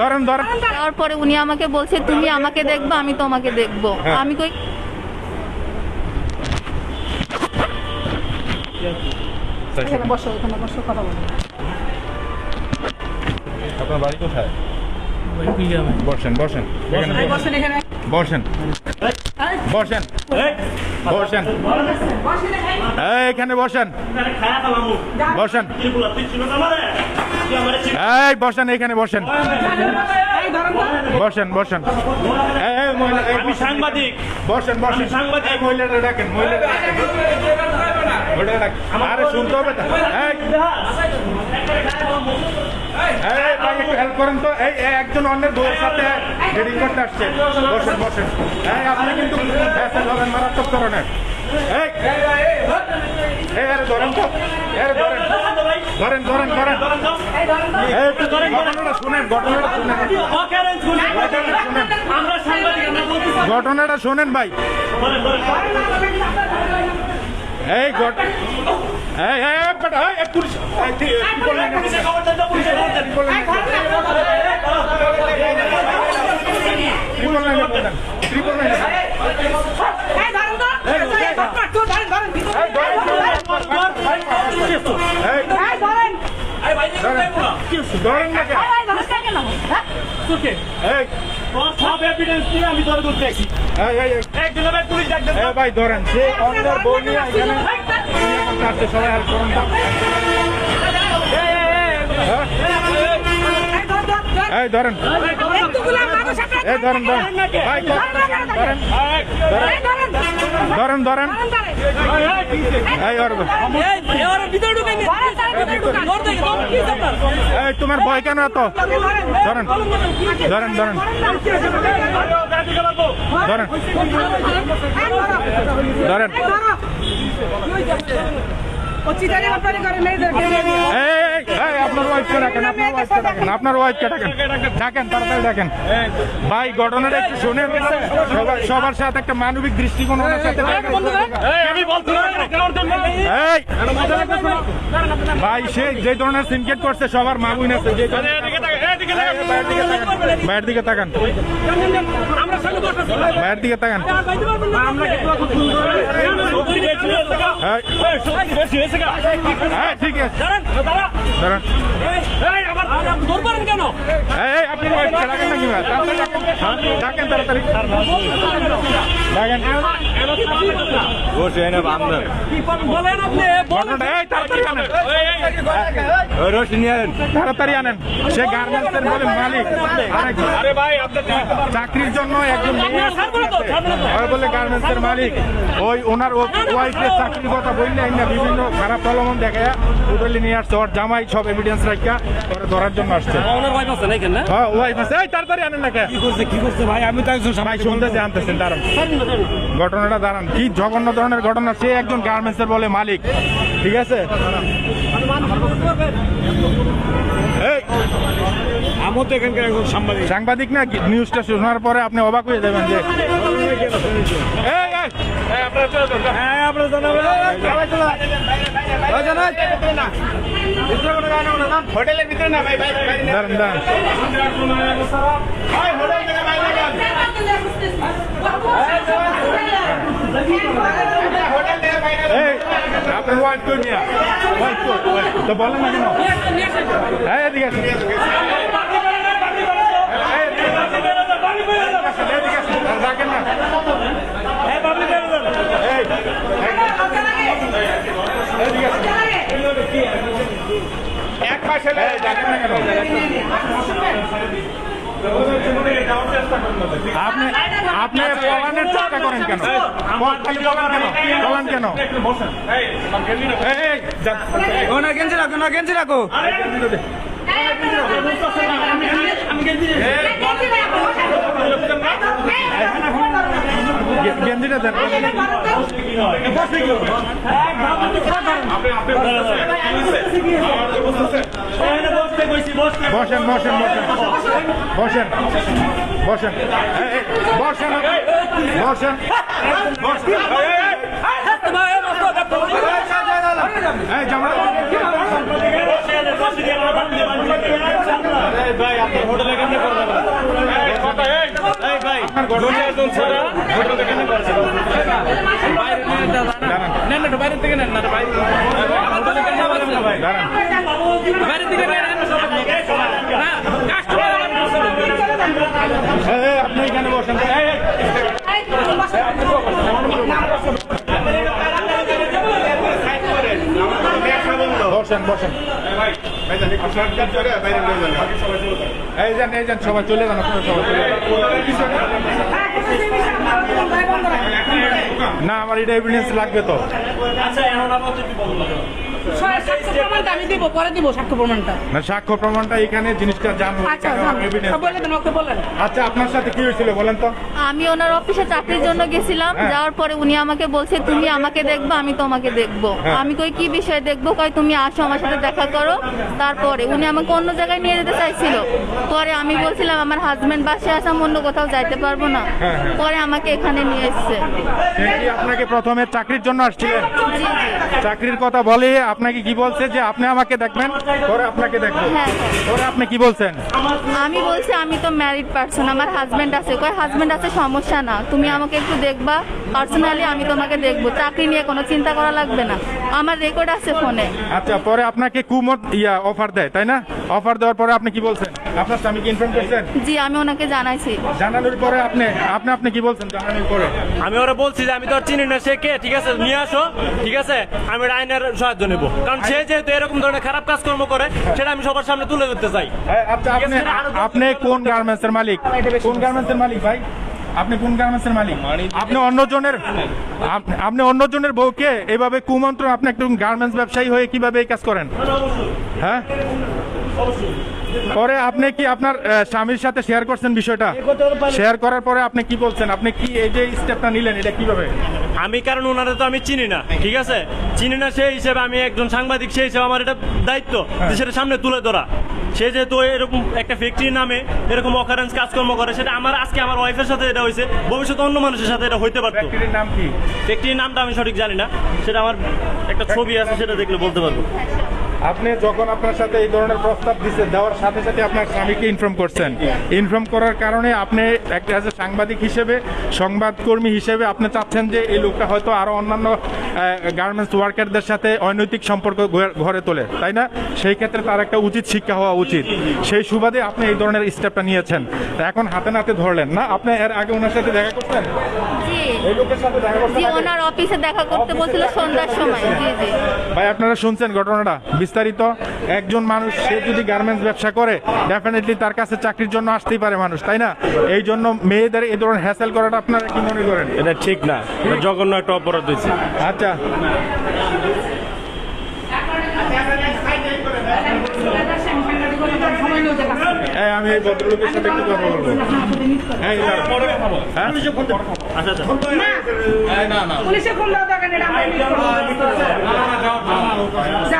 ধরেন ধরেন। তারপরে উনি আমাকে বলছে তুমি আমাকে দেখবা আমি তোমাকে দেখব। হ্যাঁ। আমি কই এখানে বসো এখানে বসো কথা বলো। আপনার বাড়ি কোথায়? বসেন বসেন। বসেন। বসেন এখানে। বসেন। বসেন। বসেন। এখানে বসেন। বসেন। এই বসেন এখানে বসেন। বসেন বসেন। আমি সাংবাদিক। বসেন বসেন। সাংবাদিক। মহিলাটা ডাকেন মহিলাটা। আরে শুনতে হবে একটু হেল্প করেন তো। এই এই একজন অন্যের বউয়ের সাথে ডেটিং করতে আসছে। বসেন বসেন। এই আপনি কিন্তু হবেন মারাত্মক ধরনের। এই। ধরেন তো। ধরেন। ধরেন ধরেন ঘটনাটা শুনেন ঘটনাটা শুনেন। ঘটনাটা ভাই। এই ঘট এই এই বেটা, এই, পুলিশ? এই ধরেন তো। এই ধরেন, ধরেন, ভিতরে। ভাই, ধরেন। সে অন্যের বউ নিয়ে এখানে সবাই হেল্প করুন? এই ধর, ধর, ধর। এই ধরেন। এই ধরেন। ধরেন। ধরেন। ধরেন। ধরেন। ধরেন। এই তোমার ভয় কেন এত ধরেন ধরেন ধরেন ধরেন ধরেন আপনার ওয়াইফকে ডাকেন আপনার ডাকেন তাড়াতাড়ি ডাকেন। ভাই ঘটনাটা একটু শুনেন সবার সবার সাথে একটা মানবিক দৃষ্টিকোণ সাথে ভাই সে যে ধরনের সিনকেট করছে সবার মা বোন আছে। যে। ভাইয়ের দিকে তাকান। ভাইয়ের দিকে তাকান? হ্যাঁ ঠিক আছে। তাড়াতাড়ি। আনেন। সে গার্মেন্টসের বলে মালিক চাকরির জন্য একজন বলে গার্মেন্টসের মালিক ওই ওনার ওয়াইফের চাকরির কথা বললে বিভিন্ন খারাপ প্রলোভন দেখে উঠলে নিয়ে আসছে। ওর জামাই সব এভিডেন্স রাখা ওরা ধরার জন্য আসছে। ওনার ওয়াইফ আছে নাকি না হ্যাঁ ওয়াইফ আছে। এই তাড়াতাড়ি আনেন না কে করছে কি করছে ভাই? আমি তো একজন ভাই শুনতে জানতেছেন দাঁড়ান। ঘটনাটা দাঁড়ান। কি জঘন্য ধরনের ঘটনা সে একজন গার্মেন্টসের বলে মালিক। ঠিক আছে? এই আমার তো এখানকার একজন সাংবাদিক। সাংবাদিক না নিউজটা শোনার পরে আপনি অবাক হয়ে যাবেন যে এই, হ্যাঁ আপনার জানাবেন। হোটেলের ভিতরে না ভাই ভাই দাঁড়ান আপনার ওয়াইফ কই মিয়া ওয়াইফ কই তো বলেন না কেন? এই এদিকে আর ডাকেন না এই, এই, এদিকে আসেন। এক পাশে আপনি আপনি পলানের চেষ্টা করেন কেন? পলান কেন? পলান ওনা গেঞ্জি রাখো না গেঞ্জি রাখো। গেঞ্জিটা দেন বসেন বসেন বসেন। বসেন বসেন। বসেন বসেন। ভাই আপনার হোটেলে কেন করবেন ঘটনা দুজন ছাড়া কেন করছে বাইরে নিয়ে দাদা দাঁড়ান নেন না বাইরে থেকে নেন না ভাই ঘটনা কেন করছে ভাই দাঁড়ান বাইরে থেকে নেন এই, যান সবাই চলে যান। সবাই চলে যান হ্যাঁ, কোনো জিনিস আমার ভাই বন্ধ রাখো। না আমার এটা এভিডেন্স লাগবে তো। আচ্ছা এখন আপাতত কি বলব? সাক্ষ্য প্রমাণটা আমি দিব পরে দিব সাক্ষ্য প্রমাণটা। না সাক্ষ্য প্রমাণটা এখানে জিনিসটা জানব আচ্ছা বলে দেন ওকে বলেন আচ্ছা আপনার সাথে কি হয়েছিল বলেন তো? আমি ওনার অফিসে চাকরির জন্য গেছিলাম হ্যাঁ। যাওয়ার পরে উনি আমাকে বলছে তুমি আমাকে দেখবা আমি তোমাকে দেখব। হ্যাঁ। আমি কই কি বিষয়ে দেখব? কই তুমি আসো আমার সাথে দেখা করো। তারপরে উনি আমাকে অন্য জায়গায় নিয়ে যেতে চাইছিল। পরে আমি বলছিলাম আমার হাজবেন্ড বাসে আছে আমি অন্য কোথাও যাইতে পারব না। হ্যাঁ। পরে আমাকে এখানে নিয়ে এসছে। আপনাকে প্রথমে চাকরির জন্য আসছিলেন চাকরির কথা বলে আপনাকে কি বলছে যে আপনি আমাকে দেখবেন? পরে আপনাকে দেখব। হ্যাঁ। পরে আপনি কি বলছেন? আমি বলছি আমি তো ম্যারিড পার্সন আমার হাজবেন্ড আছে। কয় হাজবেন্ড আছে সমস্যা না। তুমি আমাকে একটু দেখবা। পার্সোনালি আমি তোমাকে দেখব। চাকরি নিয়ে কোনো চিন্তা করা লাগবে না। আমার রেকর্ড আছে ফোনে আচ্ছা পরে আপনাকে কুমত ইয়া অফার দেয় তাই না? অফার দেওয়ার পরে আপনি কি বলছেন? আপনার স্বামীকে ইনফর্ম করছেন? জি আমি ওনাকে জানাইছি। জানানোর পরে আপনি আপনি আপনি কি বলছেন জানানোর পরে? আমি ওরা বলছি যে আমি তো চিনি না সে কে ঠিক আছে? নিয়ে আসো ঠিক আছে? আমি আইনের সাহায্য নেব। কারণ সে যেহেতু এরকম ধরনের খারাপ কাজকর্ম করে সেটা আমি সবার সামনে তুলে ধরতে চাই। আপনি কোন গার্মেন্টস এর মালিক? কোন গার্মেন্টস এর মালিক ভাই? আপনি কোন গার্মেন্টসের মালিক? আপনি অন্যজনের জনের আপনি অন্যজনের বউকে এভাবে কুমন্ত্রণ আপনি একটু গার্মেন্টস ব্যবসায়ী হয়ে কীভাবে এই কাজ করেন? হ্যাঁ? পরে আপনি কি আপনার স্বামীর সাথে শেয়ার করছেন বিষয়টা? শেয়ার করার পরে আপনি কি বলছেন? আপনি কি এই যে স্টেপটা নিলেন এটা কীভাবে? আমি কারণ ওনারে তো আমি চিনি না ঠিক আছে? চিনি না সেই হিসেবে আমি একজন সাংবাদিক সেই হিসেবে আমার এটা দায়িত্ব সেটা সামনে তুলে ধরা। সে যেহেতু এরকম একটা ফ্যাক্টরির নামে এরকম অকারেন্স কাজকর্ম করে সেটা আমার আজকে আমার ওয়াইফের সাথে এটা হয়েছে ভবিষ্যতে অন্য মানুষের সাথে এটা হইতে পারতো। ফ্যাক্টরির নাম কি? ফ্যাক্টরির নামটা আমি সঠিক জানি না সেটা আমার একটা ছবি আছে সেটা দেখলে বলতে পারব। আপনি যখন আপনার সাথে এই ধরনের প্রস্তাব দিচ্ছে দেওয়ার সাথে সাথে আপনার স্বামীকে ইনফর্ম করছেন। ইনফর্ম করার কারণে আপনি একটা অ্যাজ সাংবাদিক হিসেবে সংবাদকর্মী হিসেবে আপনি চাচ্ছেন যে এই লোকটা হয়তো আরও অন্যান্য গার্মেন্টস ওয়ার্কারদের সাথে অনৈতিক সম্পর্ক ঘরে তোলে তাই না? সেই ক্ষেত্রে তার একটা উচিত শিক্ষা হওয়া উচিত। সেই সুবাদে আপনি এই ধরনের স্টেপটা নিয়েছেন। তা এখন হাতে নাতে ধরলেন না? আপনি এর আগে ওনার সাথে দেখা করতেন এই লোকের সাথে দেখা করতেন ওনার অফিসে দেখা করতে বলছিল সন্ধ্যার সময়। জি জি। ভাই আপনারা শুনছেন ঘটনাটা। বিস্তারিত একজন মানুষ সে যদি গার্মেন্টস ব্যবসা করে ডেফিনেটলি তার কাছে চাকরির জন্য আসতেই পারে মানুষ তাই না? এই জন্য মেয়েদের এই ধরনের হ্যাসেল করাটা আপনারা কি মনে করেন? এটা ঠিক না। জঘন্য একটা অপরাধ হয়েছে আচ্ছা। আমি এই ভদ্রলোকের সাথে একটু কথা বলব। হ্যাঁ? আচ্ছা আচ্ছা। পুলিশে ফোন